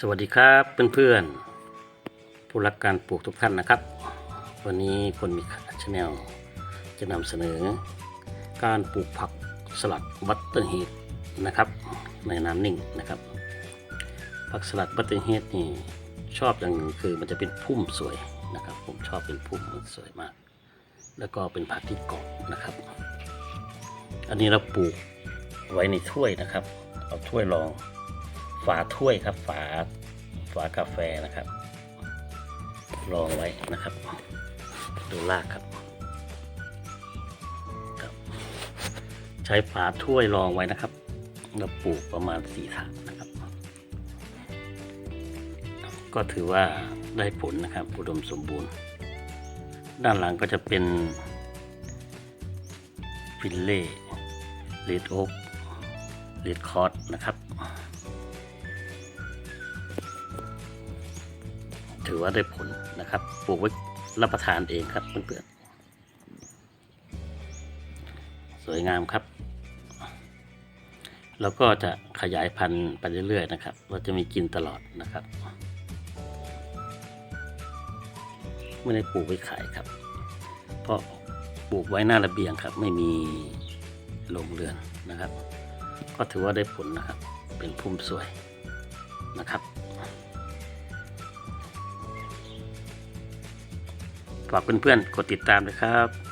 สวัสดีครับเพื่อนๆผู้รักการปลูกทุกท่านนะครับ วันนี้คนมีชาแนลจะนำเสนอ การปลูกผักสลัดบัตเตอร์เฮดนะครับในน้ำนิ่งนะครับ ผักสลัดบัตเตอร์เฮดนี่ชอบอย่างหนึ่งคือมันจะเป็นพุ่มสวยนะครับ ผมชอบเป็นพุ่มมันสวยมาก แล้วก็เป็นผักที่เกาะนะครับ อันนี้เราปลูกไว้ในถ้วยนะครับ เอาถ้วยรอง ฝาถ้วยครับ ฝาฝากาแฟนะครับรองไว้นะครับ ดูรากครับครับ ใช้ฝาถ้วยรองไว้นะครับแล้วปลูกประมาณสี่ถาดนะครับ ก็ถือว่าได้ผลนะครับอุดมสมบูรณ์ ด้านหลังก็จะเป็นฟิลเล่เลดโอ๊กเลดคอร์ดนะครับ ถือว่าได้ผลนะครับ ปลูกไว้รับประทานเองครับเพื่อนๆ สวยงามครับ แล้วก็จะขยายพันธุ์ไปเรื่อยๆนะครับ เราจะมีกินตลอดนะครับ ไม่ได้ปลูกไว้ขายครับ เพราะปลูกไว้หน้าระเบียงครับ ไม่มีโรงเรือนนะครับ ก็ถือว่าได้ผลนะครับ เป็นพุ่มสวยนะครับ ฝากเพื่อนๆกดติดตามเลยครับ